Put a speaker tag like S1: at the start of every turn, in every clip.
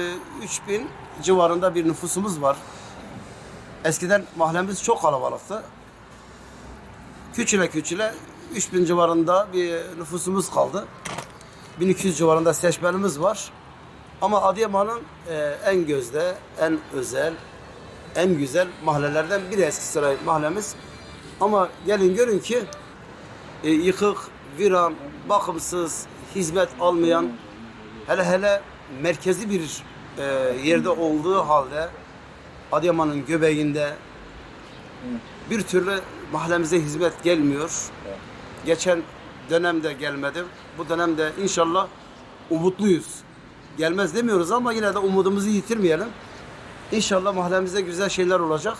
S1: Ee, 3000 civarında bir nüfusumuz var. Eskiden mahallemiz çok kalabalıktı. Küçüle küçüle 3000 civarında bir nüfusumuz kaldı. 1200 civarında seçmenimiz var. Ama Adıyaman'ın e, en gözde, en özel, en güzel mahallelerden biri Eskişehir mahallemiz. Ama gelin görün ki e, yıkık, viran, bakımsız, hizmet almayan, hele hele merkezi bir e, yerde olduğu halde Adıyaman'ın göbeğinde bir türlü mahallemize hizmet gelmiyor. Geçen dönemde gelmedi. Bu dönemde inşallah umutluyuz. Gelmez demiyoruz ama yine de umudumuzu yitirmeyelim. İnşallah mahallemize güzel şeyler olacak.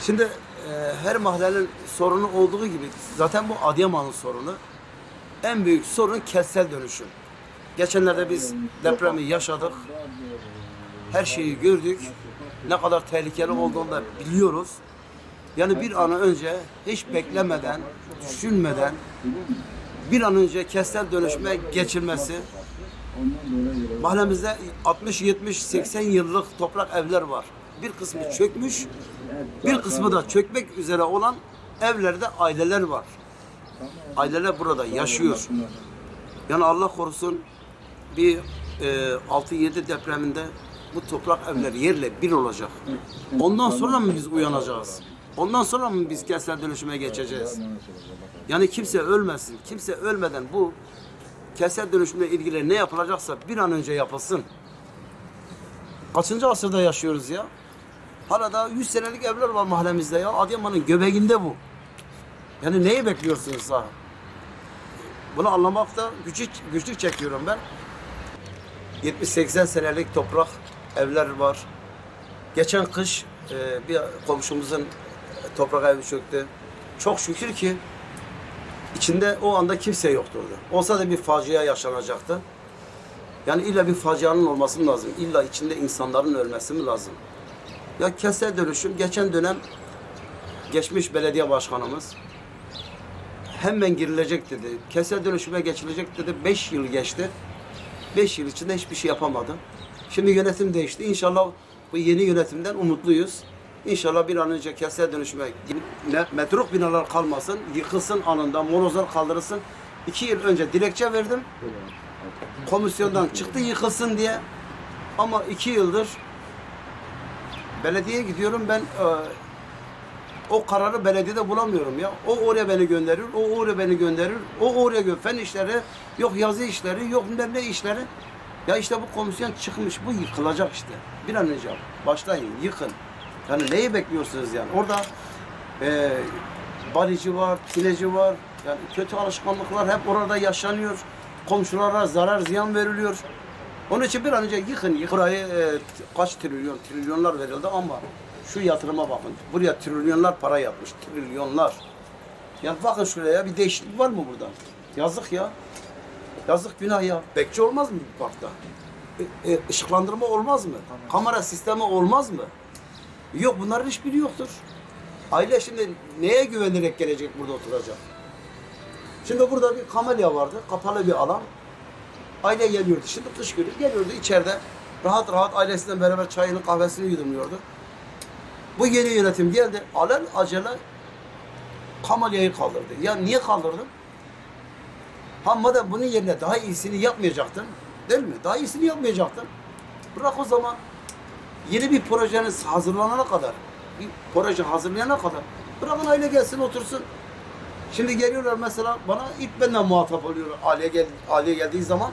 S1: Şimdi e, her mahallenin sorunu olduğu gibi zaten bu Adıyaman'ın sorunu. En büyük sorun kentsel dönüşüm. Geçenlerde biz depremi yaşadık. Her şeyi gördük. Ne kadar tehlikeli olduğunu da biliyoruz. Yani bir an önce hiç beklemeden, düşünmeden bir an önce kentsel dönüşüme geçilmesi mahallemizde 60, 70, 80 yıllık toprak evler var. Bir kısmı çökmüş, bir kısmı da çökmek üzere olan evlerde aileler var. Aileler burada yaşıyor. Yani Allah korusun bir e, 6-7 depreminde bu toprak evler yerle bir olacak. Ondan sonra mı biz uyanacağız? Ondan sonra mı biz kentsel dönüşüme geçeceğiz? Yani kimse ölmesin. Kimse ölmeden bu kentsel dönüşümle ilgili ne yapılacaksa bir an önce yapılsın. Kaçıncı asırda yaşıyoruz ya? Hala daha 100 senelik evler var mahallemizde ya. Adıyaman'ın göbeğinde bu. Yani neyi bekliyorsunuz daha? Bunu anlamakta güçlük, güçlük çekiyorum ben. 70-80 senelik toprak evler var. Geçen kış e, bir komşumuzun toprak evi çöktü. Çok şükür ki içinde o anda kimse yoktu orada. Olsa da bir facia yaşanacaktı. Yani illa bir facianın olması lazım? İlla içinde insanların ölmesi mi lazım? Ya kentsel dönüşüm geçen dönem geçmiş belediye başkanımız hemen girilecek dedi. Kentsel dönüşüme geçilecek dedi. Beş yıl geçti. Beş yıl içinde hiçbir şey yapamadı. Şimdi yönetim değişti. İnşallah bu yeni yönetimden umutluyuz. İnşallah bir an önce kentsel dönüşüme ne- metruk binalar kalmasın, yıkılsın anında, morozlar kaldırılsın. İki yıl önce dilekçe verdim. Komisyondan çıktı yıkılsın diye. Ama iki yıldır belediyeye gidiyorum ben e, o kararı belediyede bulamıyorum ya. O oraya beni gönderir, o oraya beni gönderir, o oraya gö fen işleri, yok yazı işleri, yok ne işleri. Ya işte bu komisyon çıkmış, bu yıkılacak işte. Bir an önce başlayın, yıkın. Yani neyi bekliyorsunuz yani? Orada e, barici var, pileci var, yani kötü alışkanlıklar hep orada yaşanıyor. Komşulara zarar, ziyan veriliyor. Onun için bir an önce yıkın. yıkın. Burayı e, kaç trilyon, trilyonlar verildi ama şu yatırıma bakın. Buraya trilyonlar para yatmış. Trilyonlar. Ya bakın şuraya bir değişiklik var mı burada? Yazık ya. Yazık günah ya. Bekçi olmaz mı bu parkta? E, e, ışıklandırma olmaz mı? Kamera sistemi olmaz mı? Yok bunların hiçbiri yoktur. Aile şimdi neye güvenerek gelecek burada oturacak? Şimdi burada bir kamelya vardı. Kapalı bir alan. Aile geliyordu. Şimdi kış günü geliyordu içeride. Rahat rahat ailesiyle beraber çayını kahvesini yudumluyordu. Bu yeni yönetim geldi. Alel acele Kamalya'yı kaldırdı. Ya niye kaldırdın? Ha madem bunun yerine daha iyisini yapmayacaktın. Değil mi? Daha iyisini yapmayacaktın. Bırak o zaman yeni bir projeniz hazırlanana kadar, bir proje hazırlayana kadar bırakın aile gelsin otursun. Şimdi geliyorlar mesela bana ilk benden muhatap oluyor aileye, gel, aileye geldiği zaman.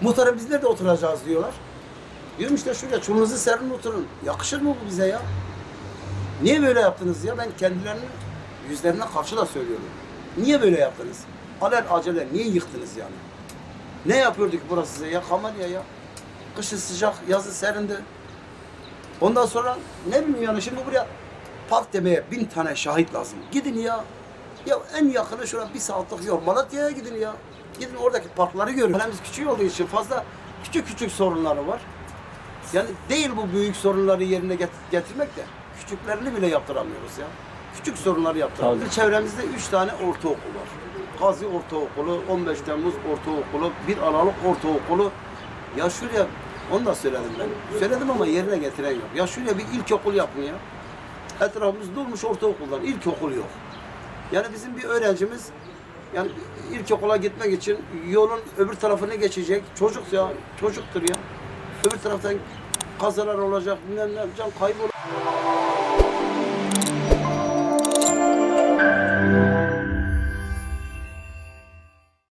S1: Muhtarım biz nerede oturacağız diyorlar. Diyorum işte şuraya çulunuzu serin oturun. Yakışır mı bu bize ya? Niye böyle yaptınız ya? Ben kendilerinin yüzlerine karşı da söylüyorum. Niye böyle yaptınız? Alel acele niye yıktınız yani? Ne yapıyorduk burası size ya? Kamalya ya. Kışı sıcak, yazı serindi. Ondan sonra ne bileyim yani şimdi buraya park demeye bin tane şahit lazım. Gidin ya. Ya en yakını şurada bir saatlik yol. Malatya'ya gidin ya. Gidin oradaki parkları görün. Kalemiz küçük olduğu için fazla küçük küçük sorunları var. Yani değil bu büyük sorunları yerine get- getirmek de küçüklerini bile yaptıramıyoruz ya. Küçük sorunları yaptıramıyoruz. Çevremizde üç tane ortaokul var. Gazi Ortaokulu, 15 Temmuz Ortaokulu, Bir Aralık Ortaokulu. Ya şuraya, onu da söyledim ben. Söyledim ama yerine getiren yok. Ya şuraya bir ilkokul yapın ya. Etrafımız dolmuş ortaokullar, ilkokul yok. Yani bizim bir öğrencimiz yani ilkokula gitmek için yolun öbür tarafına geçecek. Çocuk ya, çocuktur ya. Öbür taraftan kazalar olacak, bilmem ne, can kaybı olacak.